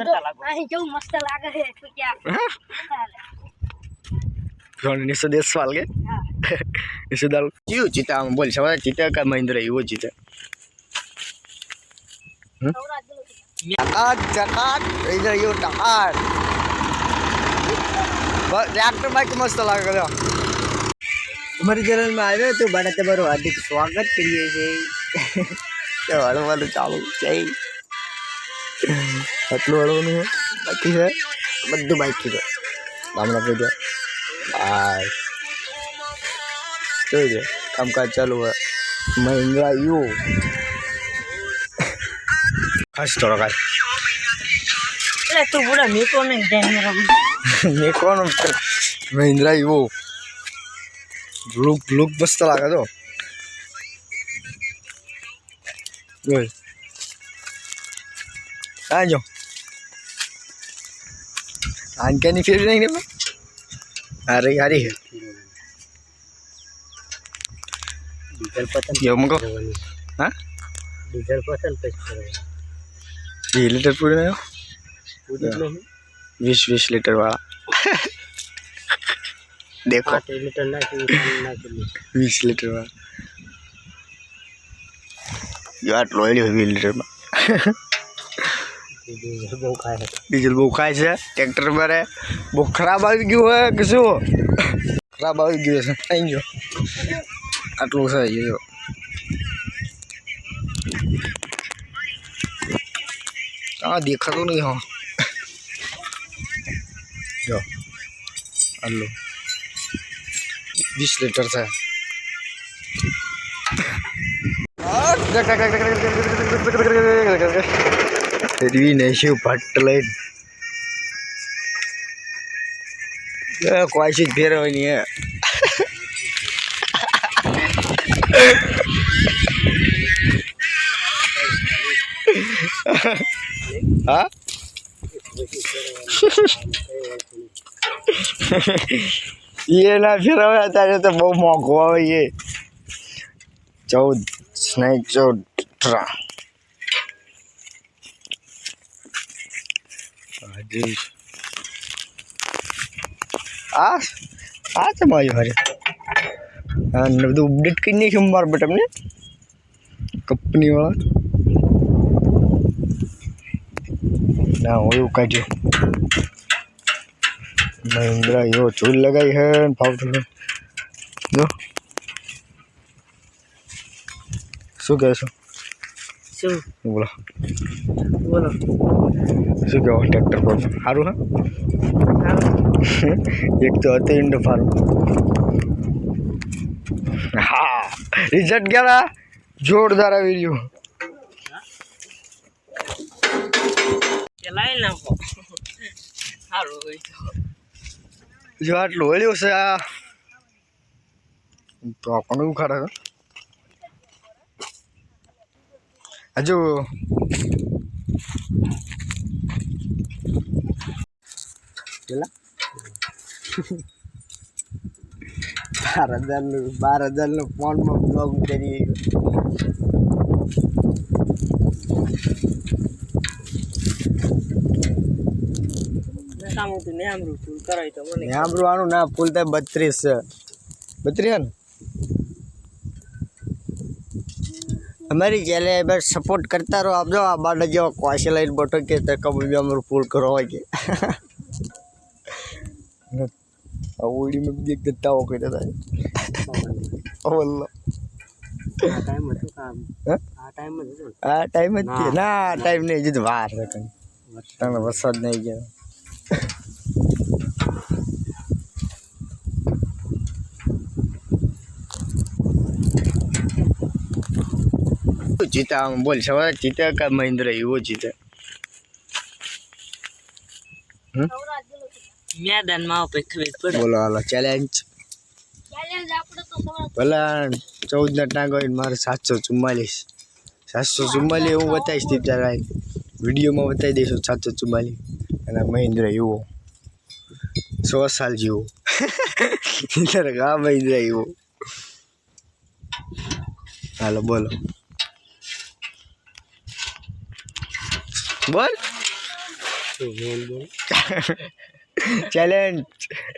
કરતા લાગો. અહીં કેવું મસ્ત લાગે છે ઠુકિયા કોણ નિશો દેશવાલ કે? હા. દાલ. કયું જીતા આમ બોલ સવારે જીતા કે મહેન્દ્ર એવો ટકાટ ટકાટ મહેન્દ્ર ટ્રેક્ટર બાઈક મસ્ત લાગે છે. અમારી ચેનલમાં આવ્યો તો બાળા તમારું હાર્દિક સ્વાગત કરીએ છીએ. હળવાનું ચાલુ છે આટલું હળવાનું છે બાકી છે બધું બાકી છે. ગામડા પર બાય જોઈ છે? કામકાજ ચાલુ હોય. મહિન્દ્રા યુ. ખાસ થોડો ખાસ એટલે તું પૂરા મીકો નહીં ધ્યાન મેં મહિન્દ્રા યુ. લુક લુક મસ્ત લાગે તો જોઈ. આ જો આનકાની ફેર નહીં ને અરે યારી હે ડીઝલ પસંદ યો મગો હા ડીઝલ પસંદ પછી કરવાનું વી લીટર પૂરી નહીં પૂરી નહીં વીસ વીસ લીટર વાળા દેખો પાંચ લીટર નાખી પાણી નાખી વીસ લીટર વાળા જો આટલો એલ્યો વીસ લીટરમાં ડીઝલ બહુ ખાય ડીઝલ બહુ ખાય છે ટ્રેક્ટર મારે બહુ ખરાબ આવી ગયું હોય કે શું ખરાબ આવી ગયું છે થઈ ગયો આટલું છે જો હા દેખાતું નહીં હા જો આટલું વીસ લીટર છે એરવી નહીં શું ભટ્ટ લઈને કોઈ ચીજ ફેરવાની હે હા એ ના ફેરવે અત્યારે તો બહુ મોંઘો આવે એ ચૌદ સ્નેક ચૌદ અઠરા હજી આ આ છે મારી હારે હા ને બધું અપડેટ કરી નાખ્યું મારા બેટા તમને કંપનીવાળા ના હું એવું કાઢ્યું મહિન્દ્રા એવો ચૂલ લગાવી હે ને ફાવતું નહીં. જો શું કહે છો શું બોલો બોલો. શું કહેવાય ટ્રેક્ટર પર સારું હા? એક તો હતું ઇન્ડો ફાર્મ હા રિઝલ્ટ ગયા જોરદાર આવી રહ્યું. ચલાવી નાખો. સારું હોય તો. જો આટલું વળ્યું છે આ. તો આપણને એવું ખાડે હજુ પેલા બાર હજારનું બાર હજારનું ફોનમાં બ્લોગ કરી કામ હતું ને આમ રૂ કરાય તો મને આમરું આનું ના ફૂલ થાય બત્રીસ છે બત્રીસ ને અમારી જેલે બસ સપોર્ટ કરતા રહો. આપજો આ બાડા જેવા ક્વાશે લઈને બટો કે તો કબૂલ બી અમારું ફૂલ કરો હોય કે. ઓડી મેં બી એક ગત્તાઓ કરી દેતા ઓલ્લો આ ટાઈમ હતું કામ? આ ટાઈમ જ આ ટાઈમ જ ના. ટાઈમ નહીં. જીત વાર ને વરસાદ નહીં ગયા. જીતા આમ બોલ સવારે જીતા કા મહેન્દ્ર? એવો જીતા. મેદાનમાં ખબર પડે. બોલો હાલો ચેલેન્જ ભલા ચૌદ ના ટાંગો હોય મારે સાતસો ચુમ્માલીસ. સાતસો ચુમ્માલીસ હું બતાવીશ તી તારા વિડીયોમાં બતાવી દઈશું સાતસો ચુમ્માલીસ. અને મહેન્દ્ર એવો. સો સાલ જેવો. તારે આ મહેન્દ્ર એવો. હાલો બોલો. બોલ. ચેલેન્જ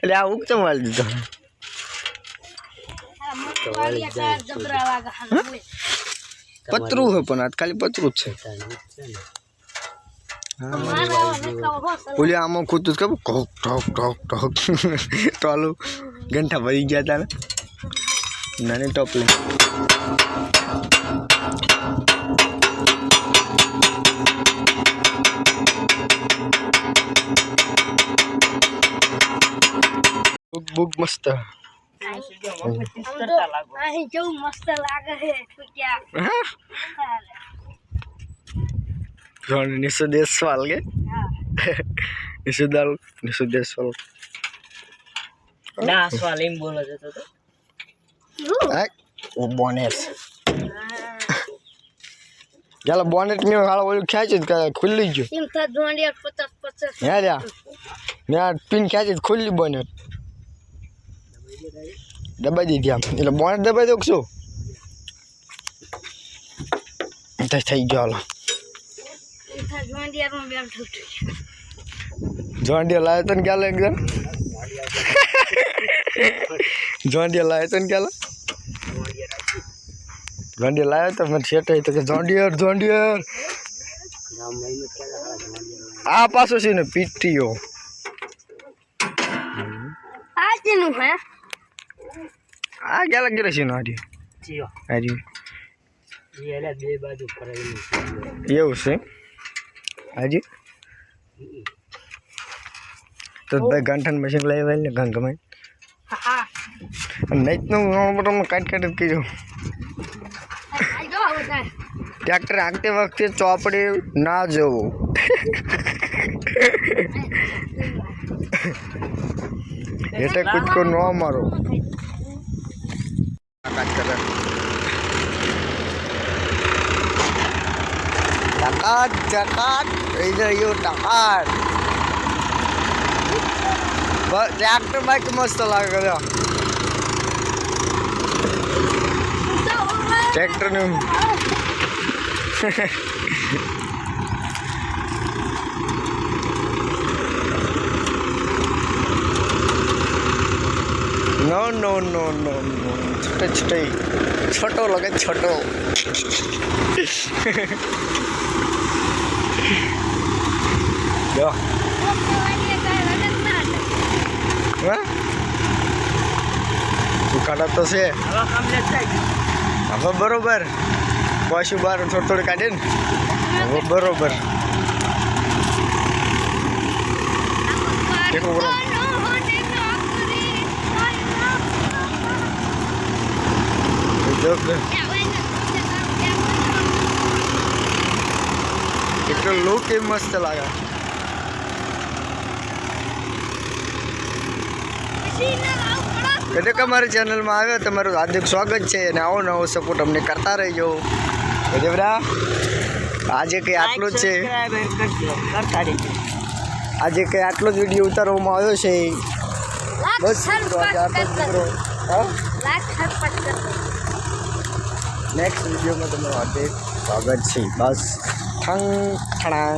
એટલે આ ઉગતો મારી દીધો. પતરું હોય પણ આજ ખાલી પતરું જ છે. ઓલી આમાં ખુદતું ખબર? ઢોક ઢોક ઢોક ઢોક. તો આલું ઘંટા ભરી ગયા હતા ને. નાની ટોપલી. બુક મસ્ત. તો નિશુ દેશવાલ કે? નિશુ દેશવાલ ના સવાલ એમ બોલો જતો તો ઓ બોનેટ ચાલો બોનેટ મેં હાલ ઓલું તો ખુલ્લી ગયું એમ મેં આ પિન ખેંચી ખુલ્લી બોનેટ દબાઈ દીધી આમ. એટલે બોનેટ દબાઈ દો શું? થઈ ગયો હાલો. જોંડિયા લાવ્યો તો ને ક્યાં એકદમ જોંડિયા લાવ્યો તો ને ક્યાં જોંડિયા લાવ્યો તો મને શેઠ તો કે જોંડિયર જોંડિયર. આ પાછો છે ને પીટીઓ. આ જેનું હે આ ક્યાં ગયેલો છે ને હારી જીઓ હારી એ એટલે બે બાજુ કરાવેલું એવું છે હાજી તો ભાઈ ગંઠન મશીન લઈ આવેલ ને ગંગ ગમે હા નૈતનું તમને કાઢ કાઢ જ કીધું આ જો બધા ટ્રેક્ટર હાંકતી વખતે ચોપડી ના જવું એટલે કૂદકો ન મારો ટકાટ ટકાટ થઈ રહ્યું ટકાટ ટ્રેક્ટર બાઈક મસ્ત લાગે છે ટ્રેક્ટરનું નો નો નો નો નો છોટે છોટે ছোট লাগে ছোট જો હા ઉકાળા તો છે હવે કમ્પ્લીટ થાય હવે બરોબર પાછું બહાર થોડું થોડું કાઢે ને હવે બરોબર કેટલું લુક એ મસ્ત લાગે એટલે અમારી ચેનલમાં આવ્યો તમારું હાર્દિક સ્વાગત છે અને આવો નવો સપોર્ટ અમને કરતા રહેજો ગજબરા આજે કંઈ આટલું જ છે આજે કંઈ આટલો જ વીડિયો ઉતારવામાં આવ્યો છે। બસ આટલો જ નેક્સ્ટ વિડીયોમાં તમારું હાર્દિક સ્વાગત છે. બસ ઠંગ ઠણાંગ.